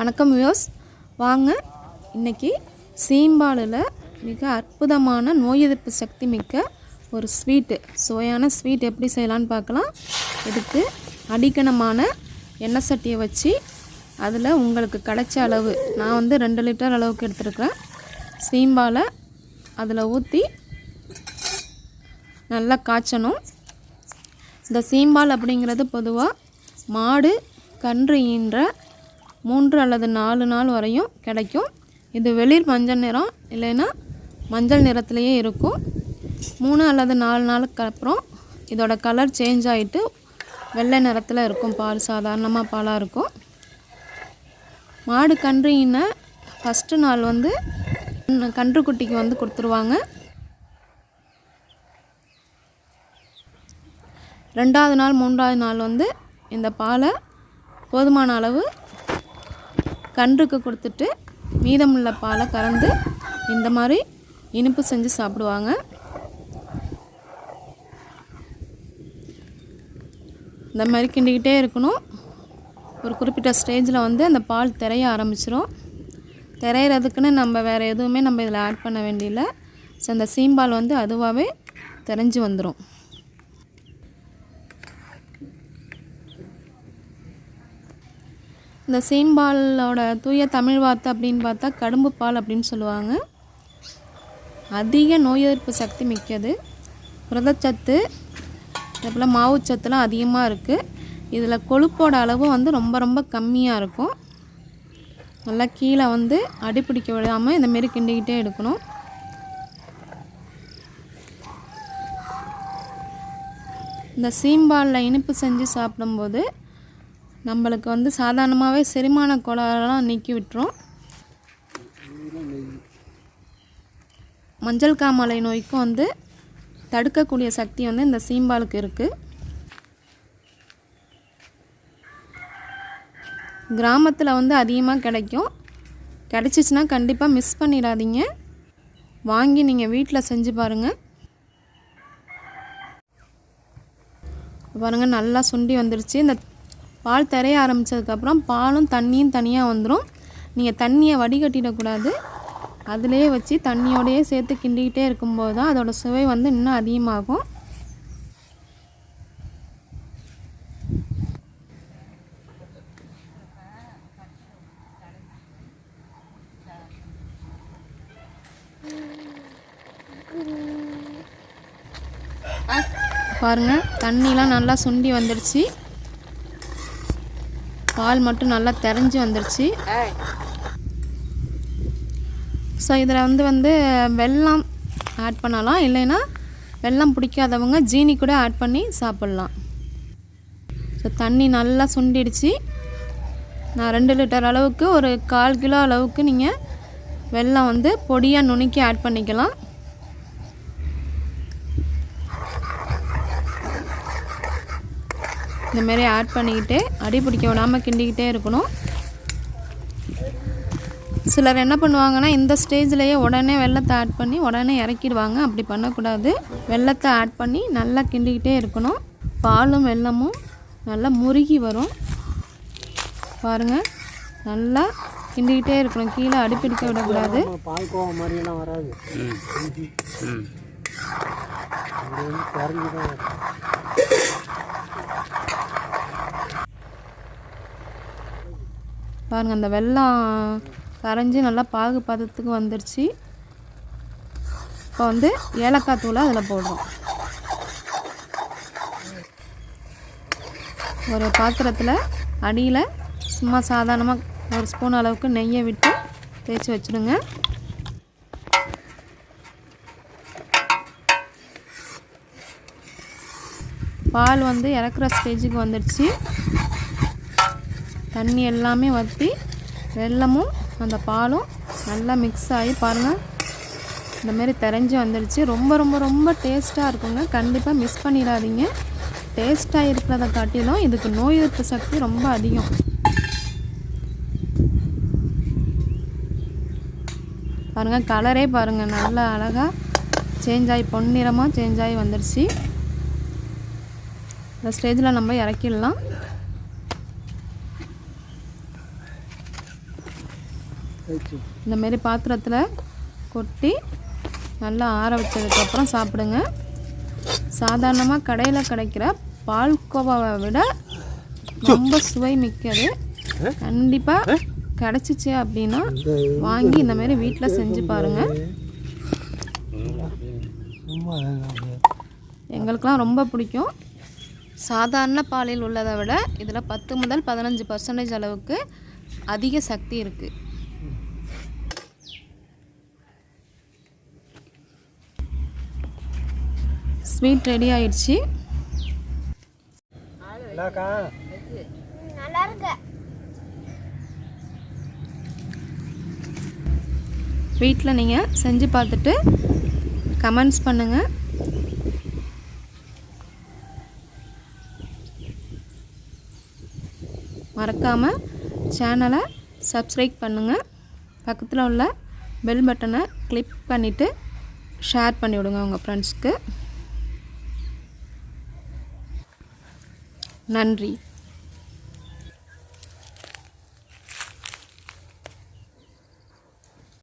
வணக்கம் வியோஸ் வாங்க இன்னைக்கு சீம்பாலில் மிக அற்புதமான நோய் எதிர்ப்பு சக்தி மிக்க ஒரு ஸ்வீட்டு சுவையான ஸ்வீட் எப்படி செய்யலான்னு பார்க்கலாம். இதுக்கு அடிக்கணமான எண்ணெய் சட்டியை வச்சு அதில் உங்களுக்கு கிடைச்ச அளவு நான் வந்து ரெண்டு லிட்டர் அளவுக்கு எடுத்துருக்கிறேன் சீம்பாலை அதில் ஊற்றி நல்லா காய்ச்சணும். இந்த சீம்பால் அப்படிங்கிறது பொதுவாக மாடு கன்று ஈன்ற மூன்று அல்லது நாலு நாள் வரையும் கிடைக்கும். இது வெளிர் மஞ்சள் நிறம் இல்லைன்னா மஞ்சள் நிறத்துலேயே இருக்கும். மூணு அல்லது நாலு நாளுக்கு அப்புறம் இதோட கலர் சேஞ்ச் ஆகிட்டு வெள்ளை நிறத்தில் இருக்கும் பால் சாதாரணமாக பாலாக இருக்கும். மாடு கன்றுங்கன்னா ஃபஸ்ட்டு நாள் வந்து கன்றுக்குட்டிக்கு வந்து கொடுத்துருவாங்க. ரெண்டாவது நாள் மூன்றாவது நாள் வந்து இந்த பாலை போதுமான அளவு கன்றுக்கு கொடுத்துட்டு மீதமுள்ள பாலை கறந்து இந்த மாதிரி இனிப்பு செஞ்சு சாப்பிடுவாங்க. இந்த மாதிரி கிண்டிக்கிட்டே இருக்கணும். ஒரு குறிப்பிட்ட ஸ்டேஜில் வந்து அந்த பால் திரைய ஆரம்பிச்சிடும் திரையிறதுக்குன்னு நம்ம வேறு எதுவுமே நம்ம இதில் ஆட் பண்ண வேண்டியில்லை. ஸோ அந்த சீம்பால் வந்து அதுவாகவே தெரிஞ்சு வந்துடும் இந்த சீம்பாலோட தூய தமிழ் வார்த்தை அப்படின்னு பார்த்தா கடும்பு பால் அப்படின்னு சொல்லுவாங்க. அதிக நோய் எதிர்ப்பு சக்தி மிக்கது. புரதச்சத்து அதே போல் மாவுச்சத்துலாம் அதிகமாக இருக்குது இதில் கொழுப்போட அளவு வந்து ரொம்ப ரொம்ப கம்மியாக இருக்கும். நல்லா கீழே வந்து அடிப்பிடிக்க விடாமல் இந்த மாரி கிண்டிக்கிட்டே எடுக்கணும். இந்த சீம்பாலில் இனிப்பு செஞ்சு சாப்பிடும்போது நம்மளுக்கு வந்து சாதாரணமாகவே செரிமான கோளாறுலாம் நீக்கி விட்டுரும். மஞ்சள் காமாலை நோய்க்கும் வந்து தடுக்கக்கூடிய சக்தி வந்து இந்த சீம்பாலுக்கு இருக்குது கிராமத்தில் வந்து அதிகமாக கிடைக்கும். கிடச்சிச்சின்னா கண்டிப்பாக மிஸ் பண்ணிடாதீங்க. வாங்கி நீங்கள் வீட்டில் செஞ்சு பாருங்கள் பாருங்கள் நல்லா சுண்டி வந்துருச்சு. இந்த பால் திரைய ஆரம்பித்ததுக்கப்புறம் பாலும் தண்ணியும் தனியாக வந்துடும் நீங்கள் தண்ணியை வடிகட்டிடக்கூடாது. அதிலே வச்சு தண்ணியோடையே சேர்த்து கிண்டிக்கிட்டே இருக்கும்போது தான் அதோட சுவை வந்து இன்னும் அதிகமாகும். பாருங்க தண்ணிலாம் நல்லா சுண்டி வந்துடுச்சு. பால் மட்டும் நல்லா தெரிஞ்சு வந்துடுச்சு ஸோ இதில் வந்து வந்து வெல்லம் ஆட் பண்ணலாம். இல்லைன்னா வெல்லம் பிடிக்காதவங்க ஜீனி கூட ஆட் பண்ணி சாப்பிட்லாம். ஸோ தண்ணி நல்லா சுண்டிடுச்சு. நான் ரெண்டு லிட்டர் அளவுக்கு ஒரு கால் கிலோ அளவுக்கு நீங்கள் வெல்லம் வந்து பொடியாக நுணுக்கி ஆட் பண்ணிக்கலாம். இந்த மாதிரி ஆட் பண்ணிக்கிட்டு அடி பிடிக்க விடாமல் கிண்டிக்கிட்டே இருக்கணும். சிலர் என்ன பண்ணுவாங்கன்னா இந்த ஸ்டேஜ்லேயே உடனே வெள்ளத்தை ஆட் பண்ணி உடனே இறக்கிடுவாங்க. அப்படி பண்ணக்கூடாது. வெள்ளத்தை ஆட் பண்ணி நல்லா கிண்டிக்கிட்டே இருக்கணும். பாலும் வெல்லமும் நல்லா முருகி வரும். பாருங்கள் நல்லா கிண்டிக்கிட்டே இருக்கணும். கீழே அடிப்பிடிக்க விடக்கூடாது. பால் கோவா மாதிரியெல்லாம் வராது ம் அது வந்து குறைஞ்சி தான் வரும் பாருங்கள் அந்த வெல்லம் கரைஞ்சி நல்லா பாகு பதத்துக்கு வந்துருச்சு. இப்போ வந்து ஏலக்காய் தூளை அதில் போடுறோம். ஒரு பாத்திரத்தில் அடியில் சும்மா சாதாரணமாக ஒரு ஸ்பூன் அளவுக்கு நெய்யை விட்டு தேய்ச்சி வச்சுடுங்க பால் வந்து இறக்குற ஸ்டேஜுக்கு வந்துடுச்சு தண்ணி எல்லாமே வற்றி வெல்லமும் அந்த பாலும் நல்லா மிக்ஸ் ஆகி பாருங்கள் இந்த மாதிரி தெரிஞ்சு வந்துடுச்சு ரொம்ப ரொம்ப ரொம்ப டேஸ்ட்டாக இருக்குங்க. கண்டிப்பாக மிஸ் பண்ணிடாதீங்க. டேஸ்ட்டாக இருக்கிறத காட்டிலும் இதுக்கு நோய் எதிர்ப்பு சக்தி ரொம்ப அதிகம். பாருங்கள் கலரே பாருங்கள் நல்லா அழகாக சேஞ்ச் ஆகி பொன்னிறமாக சேஞ்ச் ஆகி வந்துடுச்சு இந்த ஸ்டேஜில் நம்ம இறக்கிடலாம். இந்த மாரி பாத்திரத்தில் கொட்டி நல்லா ஆற வச்சதுக்கப்புறம் சாப்பிடுங்க. சாதாரணமாக கடையில் கிடைக்கிற பால்கோவாவை விட ரொம்ப சுவை மிக்கது. கண்டிப்பாக கிடச்சிச்சு அப்படின்னா வாங்கி இந்த மாதிரி வீட்டில் செஞ்சு பாருங்கள் எங்களுக்கெலாம் ரொம்ப பிடிக்கும். சாதாரண பாலில் உள்ளதை விட இதில் பத்து முதல் பதினஞ்சு பர்சன்டேஜ் அளவுக்கு அதிக சக்தி இருக்குது ஸ்வீட் ரெடி ஆயிடுச்சு. வீட்டில் நீங்கள் செஞ்சு பார்த்துட்டு கமெண்ட்ஸ் பண்ணுங்கள் மறக்காமல் சேனலை சப்ஸ்கிரைப் பண்ணுங்கள் பக்கத்தில் உள்ள பெல் பட்டனை கிளிக் பண்ணிவிட்டு ஷேர் பண்ணி விடுங்க உங்கள் ஃப்ரெண்ட்ஸ்க்கு நன்றி.